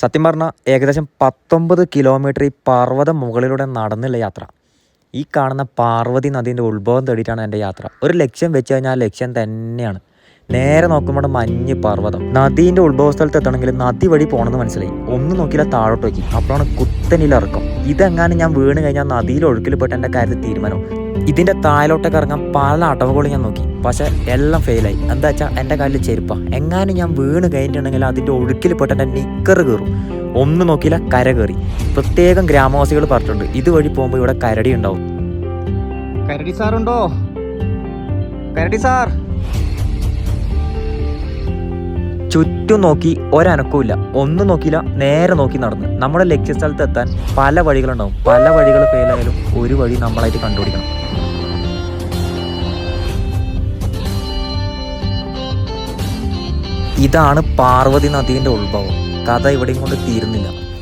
സത്യം പറഞ്ഞാൽ ഏകദേശം പത്തൊമ്പത് കിലോമീറ്റർ ഈ പർവത മുകളിലൂടെ നടന്നുള്ള യാത്ര. ഈ കാണുന്ന പാർവതി നദീന്റെ ഉത്ഭവം തേടിയിട്ടാണ് എന്റെ യാത്ര. ഒരു ലക്ഷ്യം വെച്ച് കഴിഞ്ഞാൽ ലക്ഷ്യം തന്നെയാണ്. നേരെ നോക്കുമ്പോൾ മഞ്ഞ് പർവതം. നദീന്റെ ഉത്ഭവ സ്ഥലത്ത് എത്തണമെങ്കിൽ നദി വഴി പോകണമെന്ന് മനസ്സിലായി. ഒന്ന് നോക്കിയില്ല താഴോട്ട് നോക്കി. അപ്പോഴാണ് കുത്തനിലിറക്കം ഇതെങ്ങാനും ഞാൻ വീണ് കഴിഞ്ഞാൽ നദിയിൽ ഒഴുക്കിൽ പെട്ട് എന്റെ കാര്യത്തിൽ തീരുമാനം ഇതിന്റെ താഴോട്ടൊക്കെ ഇറങ്ങാൻ പല അടവുകളും ഞാൻ നോക്കി. പക്ഷേ എല്ലാം ഫെയിലായി. എന്താ വെച്ചാൽ എന്റെ കാലിൽ ചെരുപ്പ. എങ്ങാനും ഞാൻ വീണ് കഴിഞ്ഞിട്ടുണ്ടെങ്കിൽ അതിന്റെ ഒഴുക്കിൽ പെട്ട് എന്റെ നിക്കർ കയറും ഒന്നും നോക്കിയില്ല കര കയറി പ്രത്യേകം ഗ്രാമവാസികൾ പറഞ്ഞിട്ടുണ്ട് ഇതുവഴി പോകുമ്പോൾ ഇവിടെ കരടി ഉണ്ടാവും. കരടി സാറുണ്ടോ? കരടി സാർ? ചുറ്റും നോക്കി ഒരനക്കവും ഒന്നും നോക്കിയില്ല നേരെ നോക്കി നടന്ന്. നമ്മുടെ ലക്ഷ്യസ്ഥലത്ത് എത്താൻ പല വഴികളുണ്ടാവും. പല വഴികൾ ഫെയിലായാലും ഒരു വഴി നമ്മളായിട്ട് കണ്ടുപിടിക്കണം. ഇതാണ് പാർവതി നദീന്റെ ഉത്ഭവം. കഥ ഇവിടെയും കൊണ്ട് തീരുന്നില്ല.